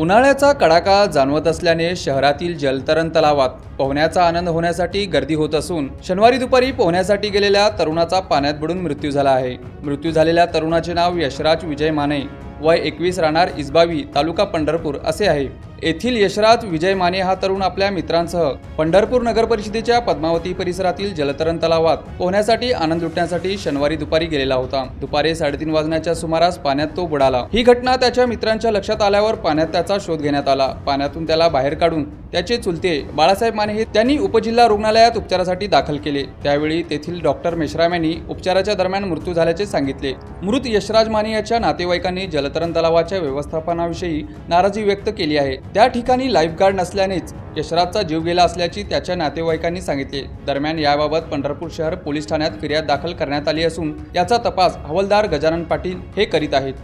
उन्हाळ्याचा कडाका जाणवत असल्याने शहरातील जलतरण तलावात पोहण्याचा आनंद होण्यासाठी गर्दी होत असून शनिवारी दुपारी पोहण्यासाठी गेलेल्या तरुणाचा पाण्यात बुडून मृत्यू झाला आहे. मृत्यू झालेल्या तरुणाचे नाव यशराज विजय माने. वय एकवीस राहणार इस्बावी तालुका पंढरपूर असे आहे. येथील यशराज विजय माने हा तरुण आपल्या मित्रांसह पंढरपूर नगर परिषदेच्या पद्मावती परिसरातील जलतरण तलावात पोहण्यासाठी आनंद लुटण्यासाठी शनिवारी दुपारी गेलेला होता. दुपारी साडेतीन वाजण्याच्या सुमारास पाण्यात तो बुडाला. ही घटना त्याच्या मित्रांच्या लक्षात आल्यावर पाण्यात त्याचा शोध घेण्यात आला. पाण्यातून त्याला बाहेर काढून त्याचे चुलते बाळासाहेब माने हे त्यांनी उपजिल्हा रुग्णालयात उपचारासाठी दाखल केले. त्यावेळी तेथील डॉक्टर मेश्राम यांनी उपचाराच्या दरम्यान मृत्यू झाल्याचे सांगितले. मृत यशराज माने याच्या नातेवाईकांनी जलतरण तलावाच्या व्यवस्थापनाविषयी नाराजी व्यक्त केली आहे. त्या ठिकाणी लाईफगार्ड नसल्यानेच यशराजचा जीव गेला असल्याची त्याच्या नातेवाईकांनी सांगितले. दरम्यान याबाबत पंढरपूर शहर पोलीस ठाण्यात फिर्याद दाखल करण्यात आली असून याचा तपास हवालदार गजानन पाटील हे करीत आहेत.